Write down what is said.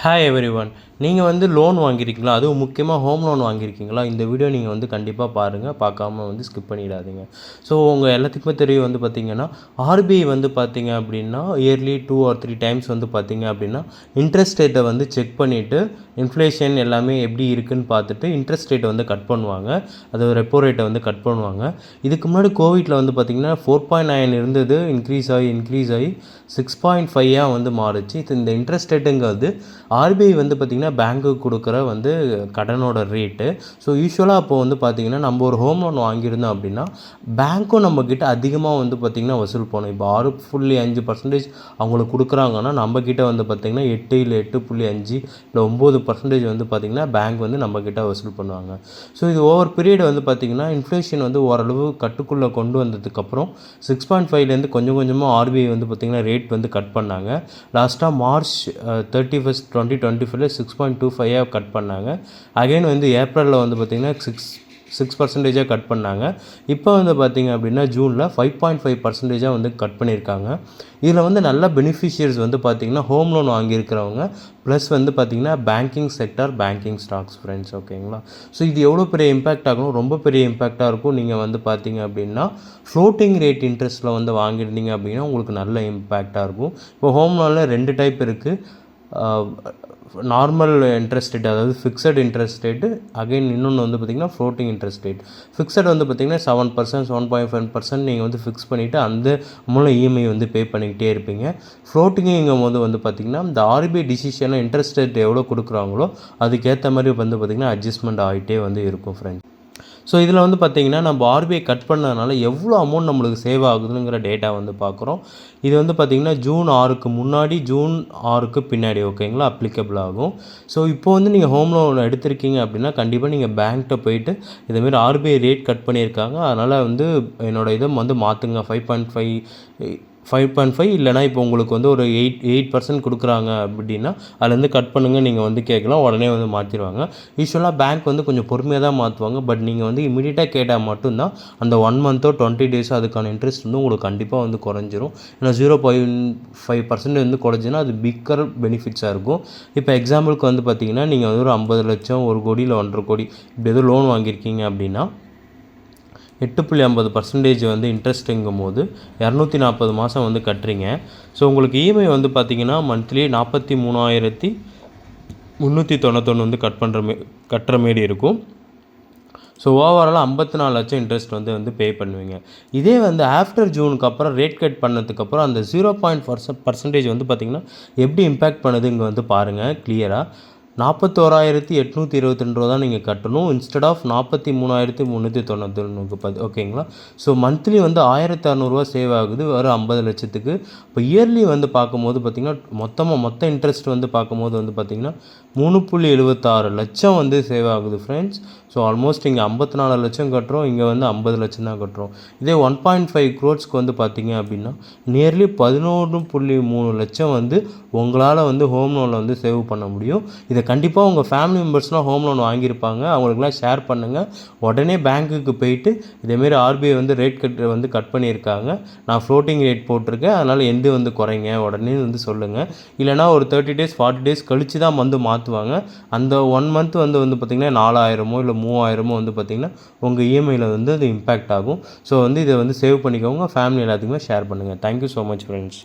Hi every one நீங்கள் வந்து loan வாங்கியிருக்கீங்களா? அதுவும் முக்கியமாக ஹோம் லோன் வாங்கியிருக்கீங்களா? இந்த வீடியோ நீங்கள் வந்து கண்டிப்பாக பாருங்கள் பார்க்காம வந்து ஸ்கிப் பண்ணிடாதீங்க. ஸோ உங்கள் எல்லாத்துக்குமே தெரியும் வந்து பார்த்தீங்கன்னா ஆர்பிஐ வந்து பார்த்தீங்க அப்படின்னா yearly two or three times வந்து பார்த்தீங்க அப்படின்னா இன்ட்ரெஸ்ட் ரேட்டை வந்து செக் பண்ணிவிட்டு இன்ஃப்ளேஷன் எல்லாமே எப்படி இருக்குன்னு பார்த்துட்டு இன்ட்ரெஸ்ட் ரேட்டை வந்து கட் பண்ணுவாங்க. அது ரெப்போ ரேட்டை வந்து கட் பண்ணுவாங்க. இதுக்கு முன்னாடி கோவிட்டில் வந்து பார்த்திங்கன்னா ஃபோர் பாயிண்ட் நைன் இருந்தது இன்க்ரீஸ் ஆகி இன்க்ரீஸ் ஆகி சிக்ஸ் பாயிண்ட் ஃபைவாக வந்து மாறுச்சு. இது இந்த இன்ட்ரெஸ்ட் ரேட்டுங்கிறது ஆர்பிஐ வந்து பார்த்திங்கன்னா பேங்க்குக்கு கொடுக்குற வந்து கடனோட ரேட்டு ஸோ யூஸ்வலாக அப்போ வந்து பார்த்திங்கன்னா நம்ம ஒரு ஹோம் லோன் வாங்கியிருந்தோம் அப்படின்னா பேங்க்கும் நம்மக்கிட்ட அதிகமாக வந்து பார்த்திங்கன்னா வசூல் பண்ணணும் இப்போ ஆறு புள்ளி அஞ்சு பர்சன்டேஜ் அவங்களுக்கு கொடுக்குறாங்கன்னா நம்மக்கிட்ட வந்து பார்த்திங்கன்னா எட்டு இல்லை எட்டு புள்ளி அஞ்சு இல்லை ஒம்பது பர்சன்டேஜ் வந்து பார்த்திங்கன்னா பேங்க் வந்து நம்மக்கிட்ட வசூல் பண்ணுவாங்க. ஸோ இது ஓவர் பீரியட் வந்து பார்த்திங்கன்னா இன்ஃப்ளேஷன் வந்து ஓரளவு கட்டுக்குள்ளே கொண்டு வந்ததுக்கப்புறம் சிக்ஸ் பாயிண்ட் ஃபைவ்லேருந்து கொஞ்சம் கொஞ்சமாக ஆர்பிஐ வந்து பார்த்திங்கன்னா ரேட் வந்து கட் பண்ணாங்க. லாஸ்ட்டாக March thirty first twenty twenty ஃபோரில் சிக்ஸ் பாயிண்ட் டூ ஃபைவாக கட் பண்ணாங்க. அகைன் வந்து ஏப்ரலில் வந்து பார்த்திங்கன்னா சிக்ஸ் சிக்ஸ் பர்சன்டேஜாக கட் பண்ணாங்க. இப்போ வந்து பார்த்திங்க அப்படின்னா ஜூனில் ஃபைவ் பாயிண்ட் ஃபைவ் பர்சன்டேஜாக வந்து கட் பண்ணியிருக்காங்க. இதில் வந்து நல்ல பெனிஃபிஷியர்ஸ் வந்து பார்த்திங்கன்னா ஹோம் லோன் வாங்கியிருக்கிறவங்க ப்ளஸ் வந்து பார்த்திங்கன்னா banking sector banking stocks friends ஓகேங்களா ஸோ இது எவ்வளோ பெரிய இம்பேக்ட் ஆகணும்? ரொம்ப பெரிய இம்பேக்டாக இருக்கும். நீங்கள் வந்து பார்த்தீங்க அப்படின்னா ஃப்ளோட்டிங் ரேட் இன்ட்ரெஸ்ட்டில் வந்து வாங்கியிருந்தீங்க அப்படின்னா உங்களுக்கு நல்ல இம்பேக்டாக இருக்கும். இப்போ ஹோம் லோனில் ரெண்டு டைப் இருக்குது நார்மல் இன்ட்ரெஸ்ட் ரேட் அதாவது ஃபிக்ஸட் இன்ட்ரெஸ்ட் ரேட்டு அகைன் இன்னொன்று வந்து பார்த்திங்கன்னா ஃப்ளோட்டிங் இன்ட்ரெஸ்ட் ரேட் ஃபிக்ஸட் வந்து பார்த்திங்கன்னா seven percent seven point five percent நீங்கள் வந்து ஃபிக்ஸ் பண்ணிவிட்டு அந்த மூலம் இஎம்ஐ வந்து பே பண்ணிக்கிட்டே இருப்பீங்க. ஃப்ளோட்டிங்குங்கும் போது வந்து பார்த்திங்கன்னா இந்த ஆர்பிஐ டிசிஷனில் இன்ட்ரெஸ்ட் ரேட் எவ்வளோ கொடுக்குறாங்களோ அதுக்கேற்ற மாதிரி வந்து பார்த்திங்கன்னா அட்ஜஸ்ட்மெண்ட் ஆகிட்டே வந்து இருக்கும் ஃப்ரெண்ட்ஸ் ஸோ இதில் வந்து பார்த்திங்கன்னா நம்ம ஆர்பிஐ கட் பண்ணதுனால எவ்வளோ அமௌண்ட் நம்மளுக்கு சேவ் ஆகுதுங்கிற டேட்டா வந்து பார்க்குறோம் இது வந்து பார்த்திங்கன்னா ஜூன் ஆறுக்கு முன்னாடி ஜூன் ஆறுக்கு பின்னாடி ஓகேங்களா அப்ளிகபிள் ஆகும். ஸோ இப்போ வந்து நீங்கள் ஹோம் லோன் எடுத்திருக்கீங்க அப்படின்னா கண்டிப்பாக நீங்கள் பேங்க்கிட்ட போயிட்டு இதேமாரி ஆர்பிஐ ரேட் கட் பண்ணியிருக்காங்க. அதனால் வந்து என்னோடய இதை வந்து மாற்றுங்க five point five five point five இல்லைனா இப்போ உங்களுக்கு வந்து ஒரு எயிட் எயிட் பர்சன்ட் கொடுக்குறாங்க அப்படின்னா அதுலேருந்து கட் பண்ணுங்கள் நீங்கள் வந்து கேட்கலாம் உடனே வந்து மாற்றிடுவாங்க யூஸ்வலாக பேங்க் வந்து கொஞ்சம் பொறுமையாக தான் மாற்றுவாங்க பட் நீங்கள் வந்து இமீடியட்டாக கேட்டால் மட்டும்தான் அந்த ஒன் மந்த்தோ டுவெண்ட்டி டேஸோ அதுக்கான இன்ட்ரெஸ்ட் வந்து உங்களுக்கு கண்டிப்பாக வந்து குறைஞ்சிரும். ஏன்னா ஜீரோ பாயிண்ட் ஃபைவ் பர்சன்ட் வந்து குறைஞ்சின்னா அது பிக்கர் பெனிஃபிட்ஸாக இருக்கும். இப்போ எக்ஸாம்பிளுக்கு வந்து பார்த்தீங்கன்னா நீங்கள் வந்து ஒரு ஐம்பது லட்சம் ஒரு கோடி இல்லை ஒன்றரை கோடி இப்படி எதுவும் லோன் வாங்கியிருக்கீங்க அப்படின்னா எட்டு புள்ளி ஐம்பது பர்சன்டேஜ் வந்து இன்ட்ரெஸ்ட்டுங்கும் போது இரநூத்தி நாற்பது மாதம் வந்து கட்டுறீங்க. ஸோ உங்களுக்கு இஎம்ஐ வந்து பார்த்திங்கன்னா மந்த்லி நாற்பத்தி மூணாயிரத்தி முந்நூற்றி தொண்ணூத்தொன்று வந்து கட் பண்ணுற மே கட்டுற மாரி இருக்கும். ஸோ ஓவராலாக ஐம்பத்தி நாலு லட்சம் இன்ட்ரெஸ்ட் வந்து வந்து பே பண்ணுவீங்க. இதே வந்து ஆஃப்டர் ஜூனுக்கு அப்புறம் ரேட் கட் பண்ணதுக்கப்புறம் அந்த ஜீரோ பாயிண்ட் பர்சன்டேஜ் வந்து பார்த்திங்கன்னா எப்படி இம்பேக்ட் பண்ணுது இங்கே வந்து பாருங்கள் கிளியராக நாற்பத்தோராயிரத்தி எட்நூற்றி இருபத்தி ரெண்டு ரூபா தான் நீங்கள் கட்டணும். இன்ஸ்டெட் ஆஃப் நாற்பத்தி மூணாயிரத்தி முந்நூற்றி தொண்ணூற்றி பத்து ஓகேங்களா? ஸோ மந்த்லி வந்து ஆயிரத்தி அறநூறுவா சேவ் ஆகுது. வரும் ஐம்பது லட்சத்துக்கு. இப்போ இயர்லி வந்து பார்க்கும்போது பார்த்திங்கன்னா மொத்தமாக மொத்த இன்ட்ரெஸ்ட் வந்து பார்க்கும்போது வந்து பார்த்திங்கன்னா மூணு புள்ளி எழுபத்தாறு லட்சம் வந்து சேவ் ஆகுது ஃப்ரெண்ட்ஸ் ஸோ ஆல்மோஸ்ட் இங்கே ஐம்பத்தி நாலு லட்சம் கட்டுறோம். இங்கே வந்து ஐம்பது லட்சம் தான் கட்டுறோம். இதே ஒன் பாயிண்ட் ஃபைவ் க்ரோட்ஸ்க்கு வந்து பார்த்தீங்க அப்படின்னா நியர்லி பதினொன்று புள்ளி மூணு லட்சம் வந்து உங்களால் வந்து ஹோம் லோனில் வந்து சேவ் பண்ண முடியும். இதை கண்டிப்பாக உங்கள் ஃபேமிலி மெம்பர்ஸ்லாம் ஹோம் லோன் வாங்கியிருப்பாங்க. அவங்களுக்குலாம் ஷேர் பண்ணுங்கள் உடனே பேங்க்குக்கு போயிட்டு இதேமாரி ஆர்பிஐ வந்து ரேட் கட் வந்து கட் பண்ணியிருக்காங்க. நான் ஃப்ளோட்டிங் ரேட் போட்டிருக்கேன். அதனால் எந்த வந்து குறைங்க. உடனே வந்து சொல்லுங்கள் இல்லைனா ஒரு தேர்ட்டி டேஸ் ஃபார்ட்டி டேஸ் கழித்து தான் வந்து மாற்றுவாங்க அந்த ஒன் மந்த் வந்து வந்து பார்த்திங்கன்னா நாலாயிரமோ இல்லை மூவாயிரமோ வந்து பார்த்திங்கன்னா உங்கள் இஎம்ஐயில் வந்து அது இம்பேக்ட் ஆகும். ஸோ வந்து இதை வந்து சேவ் பண்ணிக்கோங்க. ஃபேமிலி எல்லாத்துக்குமே ஷேர் பண்ணுங்கள் தேங்க்யூ ஸோ மச் ஃப்ரெண்ட்ஸ்